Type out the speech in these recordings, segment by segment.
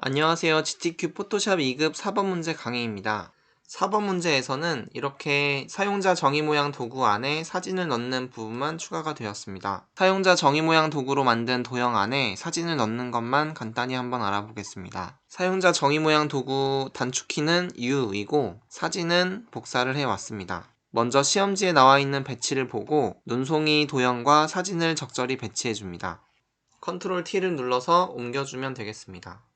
안녕하세요. GTQ 포토샵 2급 4번 문제 강의입니다. 4번 문제에서는 이렇게 사용자 정의 모양 도구 안에 사진을 넣는 부분만 추가가 되었습니다. 사용자 정의 모양 도구로 만든 도형 안에 사진을 넣는 것만 간단히 한번 알아보겠습니다. 사용자 정의 모양 도구 단축키는 U이고 사진은 복사를 해왔습니다. 먼저 시험지에 나와 있는 배치를 보고 눈송이 도형과 사진을 적절히 배치해 줍니다. 컨트롤 T를 눌러서 옮겨주면 되겠습니다.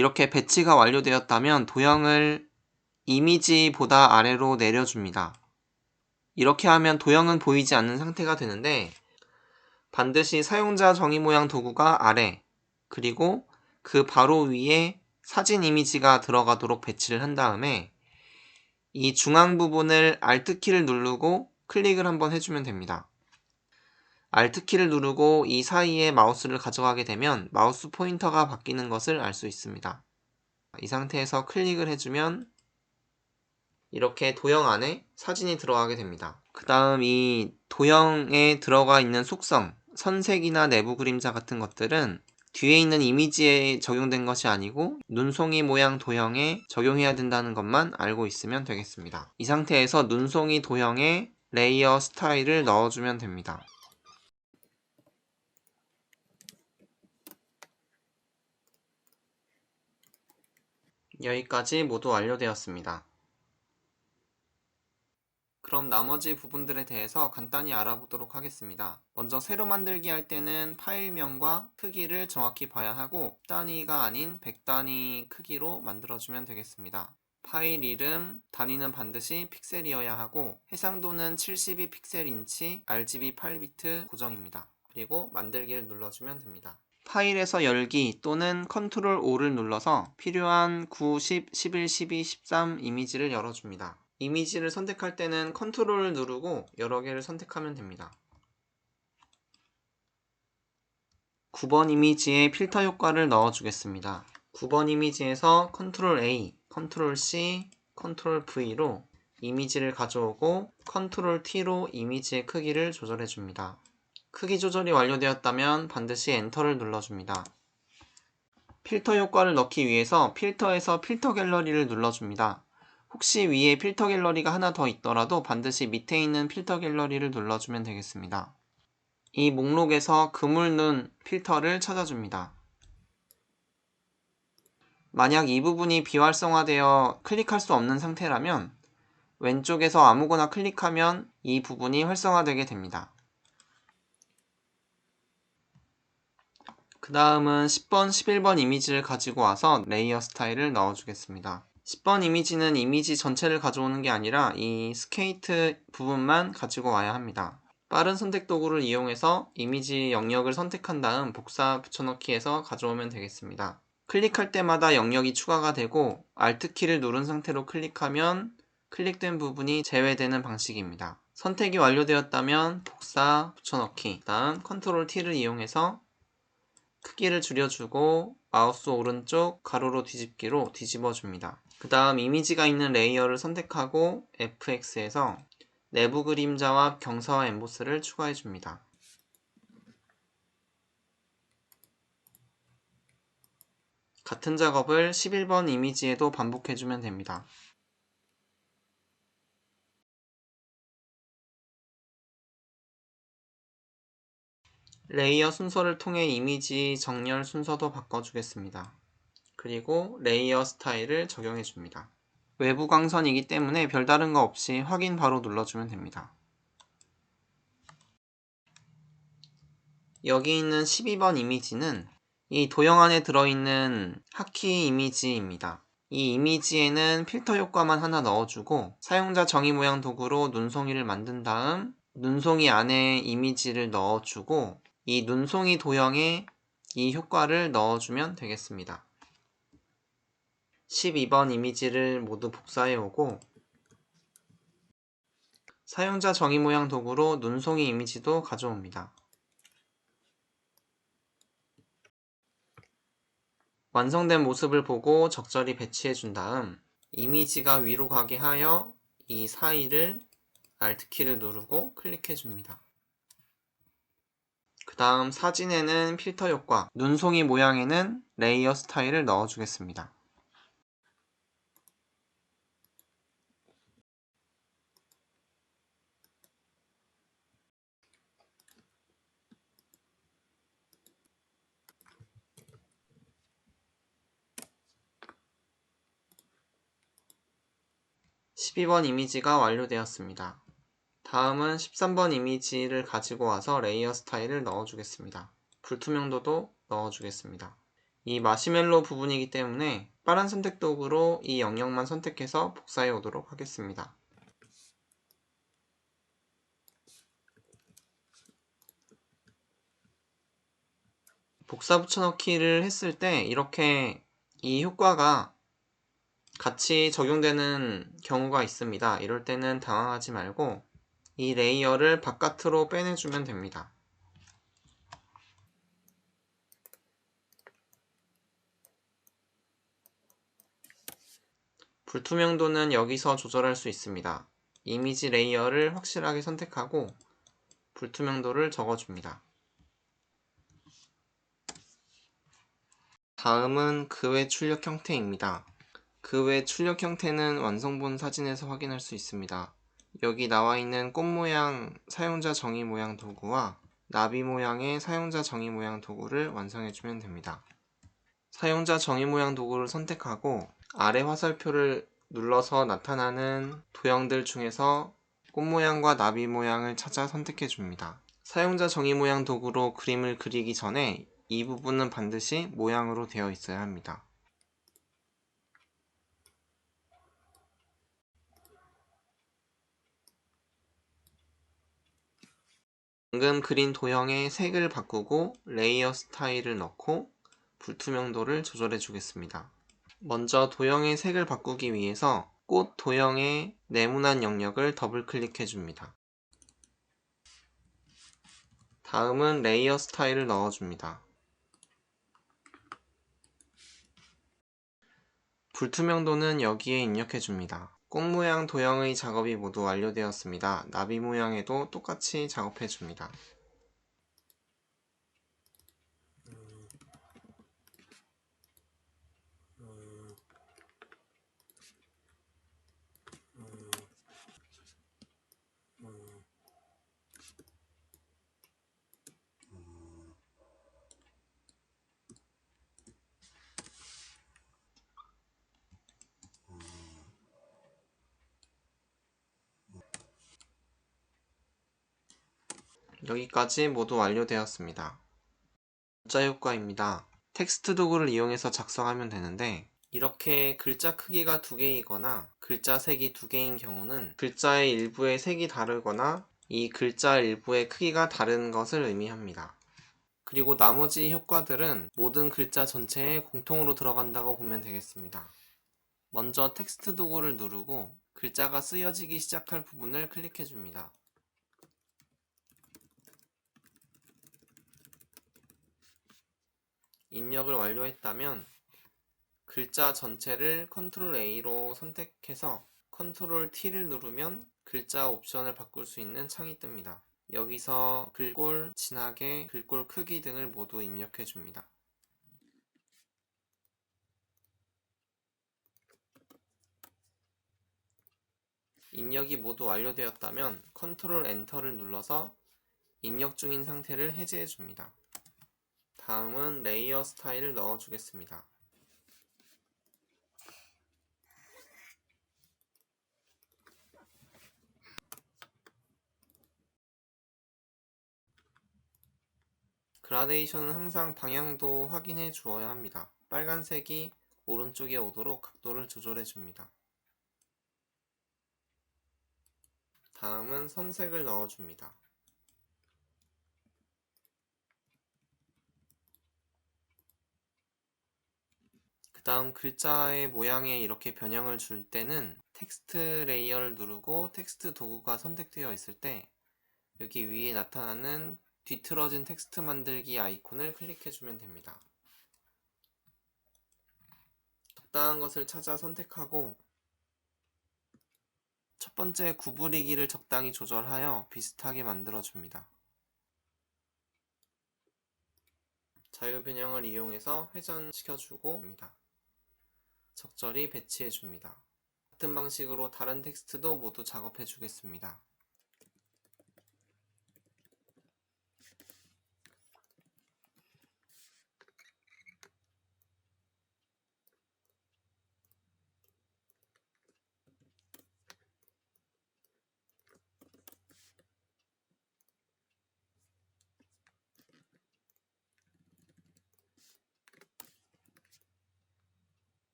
이렇게 배치가 완료되었다면 도형을 이미지보다 아래로 내려줍니다. 이렇게 하면 도형은 보이지 않는 상태가 되는데 반드시 사용자 정의 모양 도구가 아래 그리고 그 바로 위에 사진 이미지가 들어가도록 배치를 한 다음에 이 중앙 부분을 Alt키를 누르고 클릭을 한번 해주면 됩니다. Alt키를 누르고 이 사이에 마우스를 가져가게 되면 마우스 포인터가 바뀌는 것을 알 수 있습니다. 이 상태에서 클릭을 해주면 이렇게 도형 안에 사진이 들어가게 됩니다. 그 다음 이 도형에 들어가 있는 속성, 선색이나 내부 그림자 같은 것들은 뒤에 있는 이미지에 적용된 것이 아니고 눈송이 모양 도형에 적용해야 된다는 것만 알고 있으면 되겠습니다. 이 상태에서 눈송이 도형에 레이어 스타일을 넣어주면 됩니다. 여기까지 모두 완료되었습니다. 그럼 나머지 부분들에 대해서 간단히 알아보도록 하겠습니다. 먼저 새로 만들기 할 때는 파일명과 크기를 정확히 봐야 하고 10단위가 아닌 100단위 크기로 만들어주면 되겠습니다. 파일 이름, 단위는 반드시 픽셀이어야 하고 해상도는 72픽셀 인치 RGB 8비트 고정입니다. 그리고 만들기를 눌러주면 됩니다. 파일에서 열기 또는 컨트롤 O를 눌러서 필요한 9, 10, 11, 12, 13 이미지를 열어줍니다. 이미지를 선택할 때는 컨트롤을 누르고 여러 개를 선택하면 됩니다. 9번 이미지에 필터 효과를 넣어주겠습니다. 9번 이미지에서 컨트롤 A, 컨트롤 C, 컨트롤 V로 이미지를 가져오고 컨트롤 T로 이미지의 크기를 조절해 줍니다. 크기 조절이 완료되었다면 반드시 엔터를 눌러줍니다. 필터 효과를 넣기 위해서 필터에서 필터 갤러리를 눌러줍니다. 혹시 위에 필터 갤러리가 하나 더 있더라도 반드시 밑에 있는 필터 갤러리를 눌러주면 되겠습니다. 이 목록에서 그물눈 필터를 찾아줍니다. 만약 이 부분이 비활성화되어 클릭할 수 없는 상태라면 왼쪽에서 아무거나 클릭하면 이 부분이 활성화되게 됩니다. 그 다음은 10번, 11번 이미지를 가지고 와서 레이어 스타일을 넣어주겠습니다. 10번 이미지는 이미지 전체를 가져오는 게 아니라 이 스케이트 부분만 가지고 와야 합니다. 빠른 선택 도구를 이용해서 이미지 영역을 선택한 다음 복사 붙여넣기해서 가져오면 되겠습니다. 클릭할 때마다 영역이 추가가 되고 Alt키를 누른 상태로 클릭하면 클릭된 부분이 제외되는 방식입니다. 선택이 완료되었다면 복사 붙여넣기, 다음 Ctrl T를 이용해서 크기를 줄여주고 마우스 오른쪽 가로로 뒤집기로 뒤집어 줍니다. 그 다음 이미지가 있는 레이어를 선택하고 FX에서 내부 그림자와 경사와 엠보스를 추가해 줍니다. 같은 작업을 11번 이미지에도 반복해 주면 됩니다. 레이어 순서를 통해 이미지 정렬 순서도 바꿔주겠습니다. 그리고 레이어 스타일을 적용해 줍니다. 외부 광선이기 때문에 별다른 거 없이 확인 바로 눌러주면 됩니다. 여기 있는 12번 이미지는 이 도형 안에 들어있는 하키 이미지입니다. 이 이미지에는 필터 효과만 하나 넣어주고 사용자 정의 모양 도구로 눈송이를 만든 다음 눈송이 안에 이미지를 넣어주고 이 눈송이 도형에 이 효과를 넣어주면 되겠습니다. 12번 이미지를 모두 복사해 오고 사용자 정의 모양 도구로 눈송이 이미지도 가져옵니다. 완성된 모습을 보고 적절히 배치해 준 다음 이미지가 위로 가게 하여 이 사이를 Alt키를 누르고 클릭해 줍니다. 그 다음 사진에는 필터 효과, 눈송이 모양에는 레이어 스타일을 넣어주겠습니다. (12번) 이미지가 완료되었습니다. 다음은 13번 이미지를 가지고 와서 레이어 스타일을 넣어주겠습니다. 불투명도도 넣어주겠습니다. 이 마시멜로 부분이기 때문에 빠른 선택 도구로 이 영역만 선택해서 복사해 오도록 하겠습니다. 복사 붙여넣기를 했을 때 이렇게 이 효과가 같이 적용되는 경우가 있습니다. 이럴 때는 당황하지 말고 이 레이어를 바깥으로 빼내주면 됩니다. 불투명도는 여기서 조절할 수 있습니다. 이미지 레이어를 확실하게 선택하고 불투명도를 적어줍니다. 다음은 그 외 출력 형태입니다. 그 외 출력 형태는 완성본 사진에서 확인할 수 있습니다. 여기 나와 있는 꽃 모양 사용자 정의 모양 도구와 나비 모양의 사용자 정의 모양 도구를 완성해 주면 됩니다. 사용자 정의 모양 도구를 선택하고 아래 화살표를 눌러서 나타나는 도형들 중에서 꽃 모양과 나비 모양을 찾아 선택해 줍니다. 사용자 정의 모양 도구로 그림을 그리기 전에 이 부분은 반드시 모양으로 되어 있어야 합니다. 방금 그린 도형의 색을 바꾸고 레이어 스타일을 넣고 불투명도를 조절해 주겠습니다. 먼저 도형의 색을 바꾸기 위해서 꽃 도형의 네모난 영역을 더블 클릭해 줍니다. 다음은 레이어 스타일을 넣어줍니다. 불투명도는 여기에 입력해 줍니다. 꽃 모양 도형의 작업이 모두 완료되었습니다. 나비 모양에도 똑같이 작업해 줍니다. 여기까지 모두 완료되었습니다. 글자 효과입니다. 텍스트 도구를 이용해서 작성하면 되는데 이렇게 글자 크기가 두 개이거나 글자 색이 두 개인 경우는 글자의 일부의 색이 다르거나 이 글자 일부의 크기가 다른 것을 의미합니다. 그리고 나머지 효과들은 모든 글자 전체에 공통으로 들어간다고 보면 되겠습니다. 먼저 텍스트 도구를 누르고 글자가 쓰여지기 시작할 부분을 클릭해 줍니다. 입력을 완료했다면 글자 전체를 컨트롤 A로 선택해서 컨트롤 T를 누르면 글자 옵션을 바꿀 수 있는 창이 뜹니다. 여기서 글꼴, 진하게, 글꼴 크기 등을 모두 입력해 줍니다. 입력이 모두 완료되었다면 컨트롤 엔터를 눌러서 입력 중인 상태를 해제해 줍니다. 다음은 레이어 스타일을 넣어주겠습니다. 그라데이션은 항상 방향도 확인해 주어야 합니다. 빨간색이 오른쪽에 오도록 각도를 조절해 줍니다. 다음은 선색을 넣어줍니다. 그 다음 글자의 모양에 이렇게 변형을 줄 때는 텍스트 레이어를 누르고 텍스트 도구가 선택되어 있을 때 여기 위에 나타나는 뒤틀어진 텍스트 만들기 아이콘을 클릭해 주면 됩니다. 적당한 것을 찾아 선택하고 첫 번째 구부리기를 적당히 조절하여 비슷하게 만들어 줍니다. 자유 변형을 이용해서 회전시켜주고 합니다. 적절히 배치해 줍니다. 같은 방식으로 다른 텍스트도 모두 작업해 주겠습니다.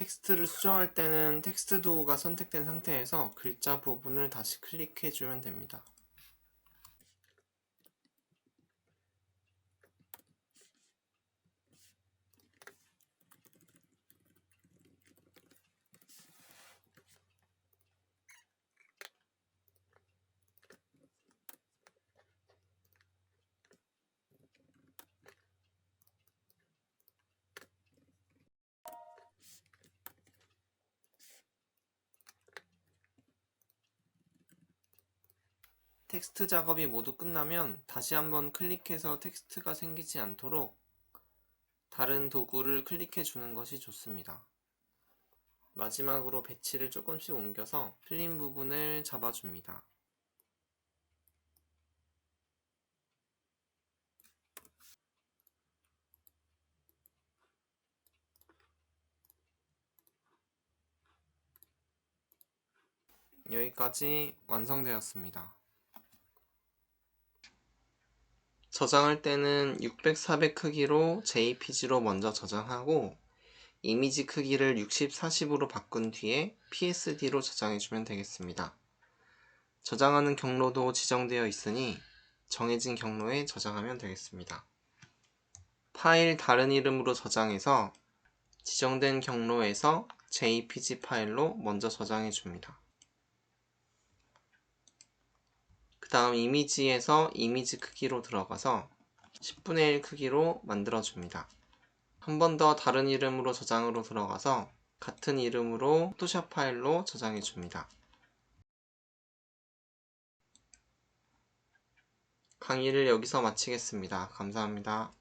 텍스트를 수정할 때는 텍스트 도구가 선택된 상태에서 글자 부분을 다시 클릭해주면 됩니다. 텍스트 작업이 모두 끝나면 다시 한번 클릭해서 텍스트가 생기지 않도록 다른 도구를 클릭해 주는 것이 좋습니다. 마지막으로 배치를 조금씩 옮겨서 틀린 부분을 잡아줍니다. 여기까지 완성되었습니다. 저장할 때는 600, 400 크기로 JPG로 먼저 저장하고 이미지 크기를 60, 40으로 바꾼 뒤에 PSD로 저장해주면 되겠습니다. 저장하는 경로도 지정되어 있으니 정해진 경로에 저장하면 되겠습니다. 파일 다른 이름으로 저장해서 지정된 경로에서 JPG 파일로 먼저 저장해 줍니다. 그 다음 이미지에서 이미지 크기로 들어가서 10분의 1 크기로 만들어 줍니다. 한 번 더 다른 이름으로 저장으로 들어가서 같은 이름으로 포토샵 파일로 저장해 줍니다. 강의를 여기서 마치겠습니다. 감사합니다.